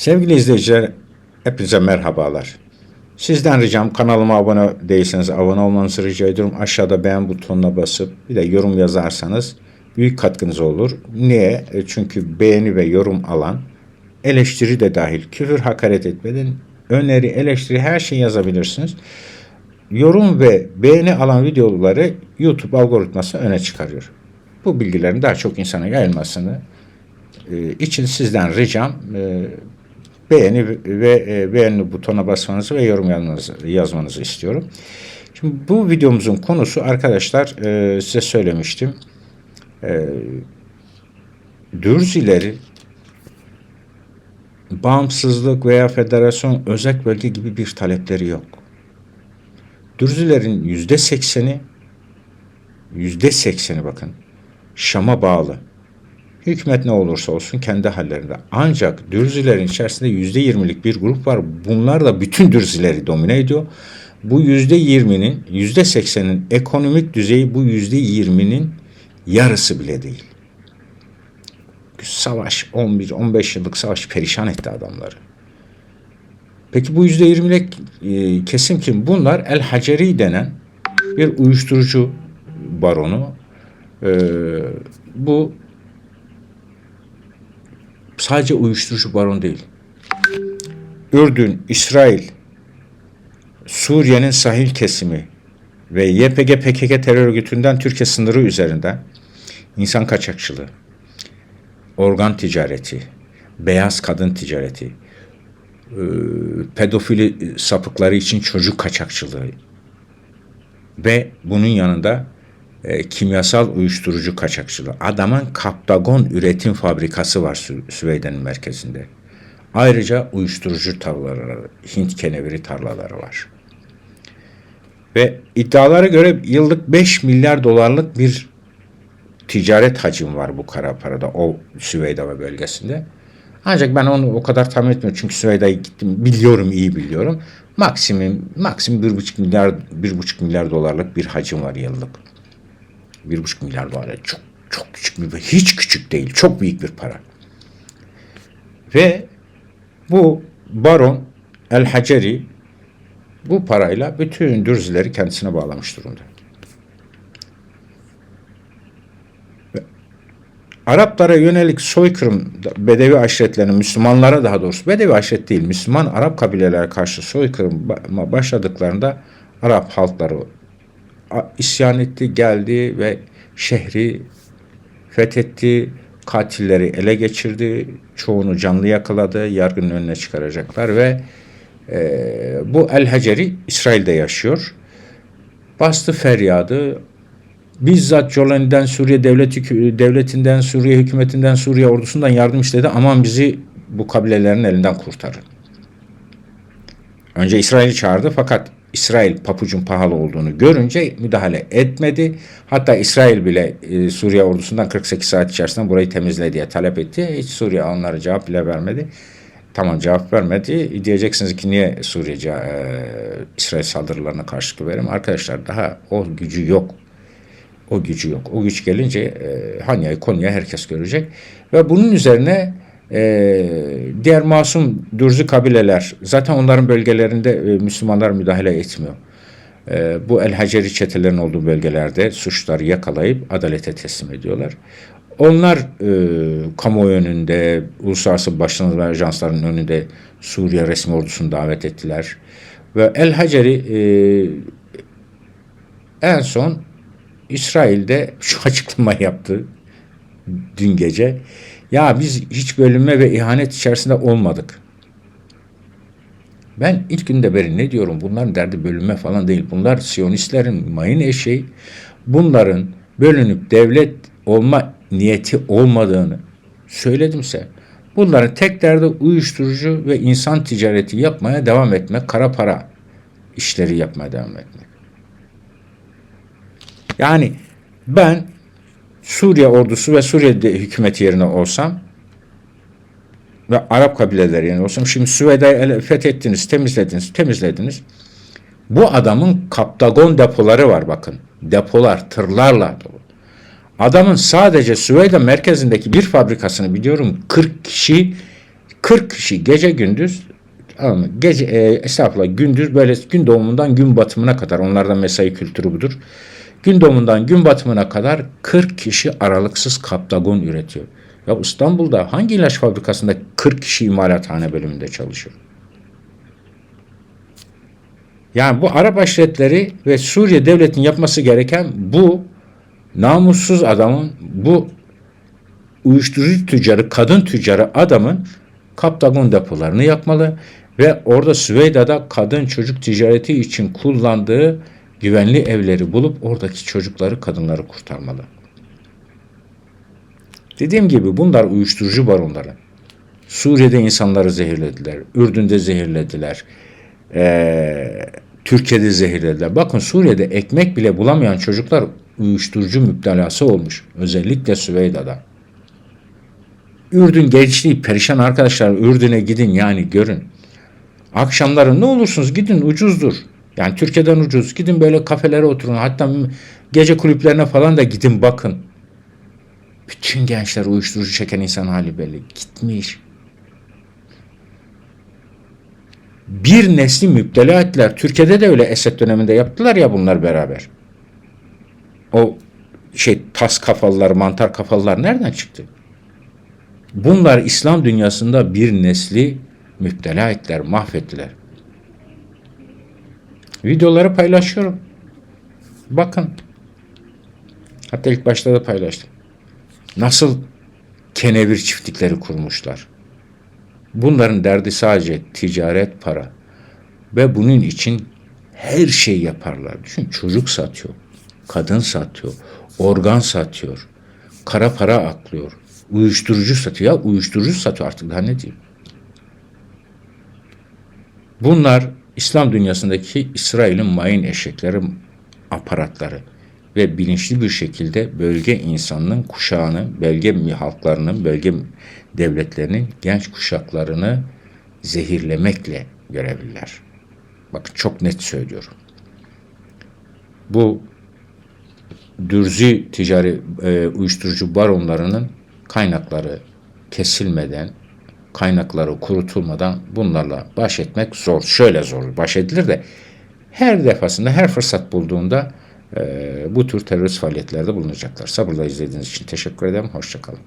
Sevgili izleyiciler, hepinize merhabalar. Sizden ricam kanalıma abone değilseniz abone olmanızı rica ediyorum. Aşağıda beğen butonuna basıp bir de yorum yazarsanız büyük katkınız olur. Niye? E, Çünkü beğeni ve yorum alan eleştiri de dahil küfür hakaret etmeden öneri, eleştiri her şeyi yazabilirsiniz. Yorum ve beğeni alan videoları YouTube algoritması öne çıkarıyor. Bu bilgilerin daha çok insana yayılmasını e, için sizden ricam e, beğeni ve e, beğeni butonuna basmanızı ve yorum yazmanızı, yazmanızı istiyorum. Şimdi bu videomuzun konusu arkadaşlar e, size söylemiştim. E, Dürzileri bağımsızlık veya federasyon özel bölge gibi bir talepleri yok. Dürzilerin yüzde sekseni yüzde sekseni bakın Şam'a bağlı. Hükümet ne olursa olsun kendi hallerinde. Ancak Dürzilerin içerisinde yüzde yirmilik bir grup var. Bunlar da bütün Dürzileri domine ediyor. Bu yüzde yirminin, yüzde seksenin ekonomik düzeyi bu yüzde yirminin yarısı bile değil. Savaş, 11-15 yıllık savaş perişan etti adamları. Peki bu yüzde yirmilik e, kesim kim? Bunlar El Haceri denen bir uyuşturucu baronu. E, bu sadece uyuşturucu baron değil. Ürdün, İsrail, Suriye'nin sahil kesimi ve YPG PKK terör örgütünden Türkiye sınırı üzerinden insan kaçakçılığı, organ ticareti, beyaz kadın ticareti, e, pedofili sapıkları için çocuk kaçakçılığı ve bunun yanında e, kimyasal uyuşturucu kaçakçılığı. Adamın Kaptagon üretim fabrikası var Sü- Süveyde'nin merkezinde. Ayrıca uyuşturucu tarlaları, Hint keneviri tarlaları var. Ve iddialara göre yıllık 5 milyar dolarlık bir ticaret hacim var bu kara parada o Süveyda ve bölgesinde. Ancak ben onu o kadar tahmin etmiyorum çünkü Süveyda'yı gittim biliyorum iyi biliyorum. Maksimum maksimum bir buçuk milyar bir buçuk milyar dolarlık bir hacim var yıllık. Bir buçuk milyar dolar çok çok küçük bir hiç küçük değil çok büyük bir para. Ve bu baron El Haceri bu parayla bütün dürzileri kendisine bağlamış durumda. Araplara yönelik soykırım, Bedevi aşiretlerinin, Müslümanlara daha doğrusu, Bedevi aşiret değil, Müslüman Arap kabilelere karşı soykırıma başladıklarında Arap halkları isyan etti, geldi ve şehri fethetti, katilleri ele geçirdi, çoğunu canlı yakaladı, yargının önüne çıkaracaklar ve e, bu El Haceri İsrail'de yaşıyor. Bastı feryadı, bizzat Jolani'den Suriye devleti devletinden Suriye hükümetinden Suriye ordusundan yardım istedi. Aman bizi bu kabilelerin elinden kurtarın. Önce İsrail'i çağırdı fakat İsrail papucun pahalı olduğunu görünce müdahale etmedi. Hatta İsrail bile e, Suriye ordusundan 48 saat içerisinde burayı temizle diye talep etti. Hiç Suriye onlara cevap bile vermedi. Tamam cevap vermedi. Diyeceksiniz ki niye Suriye e, İsrail saldırılarına karşılık verim? Arkadaşlar daha o gücü yok. O gücü yok. O güç gelince e, Hanya'yı Konya herkes görecek. Ve bunun üzerine e, diğer masum Dürzi kabileler zaten onların bölgelerinde e, Müslümanlar müdahale etmiyor. E, bu El Haceri çetelerin olduğu bölgelerde suçları yakalayıp adalete teslim ediyorlar. Onlar e, kamuoyu önünde, uluslararası başlanız ve ajansların önünde Suriye resmi ordusunu davet ettiler. Ve El Haceri e, en son İsrail'de şu açıklama yaptı dün gece. Ya biz hiç bölünme ve ihanet içerisinde olmadık. Ben ilk günde beri ne diyorum? Bunların derdi bölünme falan değil. Bunlar Siyonistlerin mayın eşeği. Bunların bölünüp devlet olma niyeti olmadığını söyledim size. Bunların tek derdi uyuşturucu ve insan ticareti yapmaya devam etmek, kara para işleri yapmaya devam etmek. Yani ben Suriye ordusu ve Suriye hükümeti yerine olsam ve Arap kabileleri yerine olsam şimdi Süveyda'yı fethettiniz, temizlediniz, temizlediniz. Bu adamın Kaptagon depoları var bakın. Depolar tırlarla dolu. Adamın sadece Süveyda merkezindeki bir fabrikasını biliyorum 40 kişi 40 kişi gece gündüz ama gece e, gündüz böyle gün doğumundan gün batımına kadar onlarda mesai kültürü budur. Gün doğumundan gün batımına kadar 40 kişi aralıksız kaptagon üretiyor. Ya İstanbul'da hangi ilaç fabrikasında 40 kişi imalathane bölümünde çalışıyor? Yani bu Arap aşiretleri ve Suriye devletinin yapması gereken bu namussuz adamın, bu uyuşturucu tüccarı, kadın tüccarı adamın Kaptagon depolarını yakmalı ve orada Süveyda'da kadın çocuk ticareti için kullandığı güvenli evleri bulup oradaki çocukları, kadınları kurtarmalı. Dediğim gibi bunlar uyuşturucu baronları. Suriye'de insanları zehirlediler. Ürdün'de zehirlediler. Ee, Türkiye'de zehirlediler. Bakın Suriye'de ekmek bile bulamayan çocuklar uyuşturucu müptelası olmuş. Özellikle Süveyda'da. Ürdün gençliği perişan arkadaşlar. Ürdün'e gidin yani görün. Akşamları ne olursunuz gidin ucuzdur. Yani Türkiye'den ucuz. Gidin böyle kafelere oturun. Hatta gece kulüplerine falan da gidin bakın. Bütün gençler uyuşturucu çeken insan hali belli. Gitmiş. Bir nesli müptela ettiler. Türkiye'de de öyle Esed döneminde yaptılar ya bunlar beraber. O şey tas kafalılar, mantar kafalılar nereden çıktı? Bunlar İslam dünyasında bir nesli müptela ettiler, mahvettiler. Videoları paylaşıyorum. Bakın. Hatta ilk başta da paylaştım. Nasıl kenevir çiftlikleri kurmuşlar. Bunların derdi sadece ticaret, para. Ve bunun için her şey yaparlar. Düşün çocuk satıyor, kadın satıyor, organ satıyor, kara para aklıyor, uyuşturucu satıyor. Ya uyuşturucu satıyor artık daha ne diyeyim. Bunlar İslam dünyasındaki İsrail'in mayın eşekleri, aparatları ve bilinçli bir şekilde bölge insanının kuşağını, bölge halklarının, bölge devletlerinin genç kuşaklarını zehirlemekle görevliler. Bakın çok net söylüyorum. Bu dürzi ticari e, uyuşturucu baronlarının kaynakları kesilmeden, kaynakları kurutulmadan bunlarla baş etmek zor. Şöyle zor baş edilir de her defasında, her fırsat bulduğunda e, bu tür terörist faaliyetlerde bulunacaklar. Sabırla izlediğiniz için teşekkür ederim. Hoşçakalın.